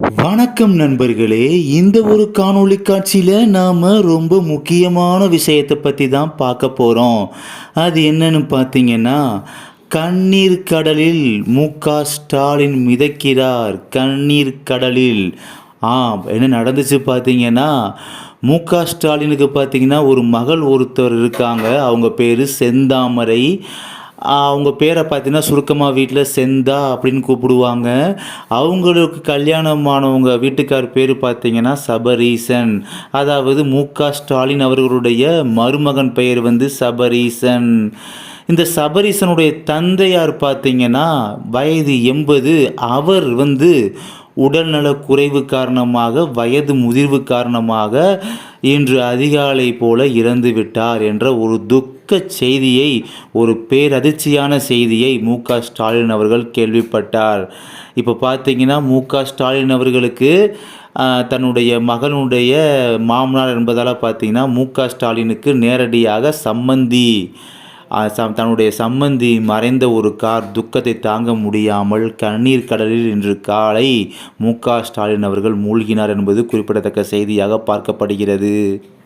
வணக்கம் நண்பர்களே இந்த ஒரு காணொளி காட்சியில் நாம் ரொம்ப முக்கியமான விஷயத்தை பற்றி தான் பார்க்க போகிறோம் அது என்னன்னு பார்த்தீங்கன்னா கண்ணீர் கடலில் மு க. ஸ்டாலின் மிதக்கிறார். கண்ணீர் கடலில். ஆம் என்ன நடந்துச்சு பார்த்தீங்கன்னா மு க. ஸ்டாலினுக்கு பார்த்தீங்கன்னா ஒரு மகள் ஒருத்தர் இருக்காங்க. அவங்க பேர் செந்தாமரை. அவங்க பேரை பார்த்தீங்கன்னா சுருக்கமாக வீட்டில் செந்தா அப்படின்னு கூப்பிடுவாங்க. அவங்களுக்கு கல்யாணமானவங்க வீட்டுக்கார் பேர் பார்த்தீங்கன்னா சபரீசன். அதாவது மு க ஸ்டாலின் அவர்களுடைய மருமகன் பெயர் வந்து சபரீசன். இந்த சபரீசனுடைய தந்தையார் பார்த்தீங்கன்னா வயது எண்பது அவர் வந்து உடல்நல குறைவு காரணமாக வயது முதிர்வு காரணமாக இன்று அதிகாலை போல இறந்து விட்டார் என்ற ஒரு துக்க செய்தியை ஒரு பேரதிர்ச்சியான செய்தியை மு க ஸ்டாலின் அவர்கள் கேள்விப்பட்டார். இப்போ பார்த்தீங்கன்னா மு க ஸ்டாலின் அவர்களுக்கு தன்னுடைய மகனுடைய மாமனார் என்பதால் பார்த்தீங்கன்னா மு க ஸ்டாலினுக்கு நேரடியாக சம்மந்தி தன்னுடைய சம்மந்தி மறைந்த ஒரு கார் துக்கத்தை தாங்க முடியாமல் கண்ணீர் கடலில் இன்று காலை மு ஸ்டாலின் அவர்கள் மூழ்கினார் என்பது குறிப்பிடத்தக்க செய்தியாக பார்க்கப்படுகிறது.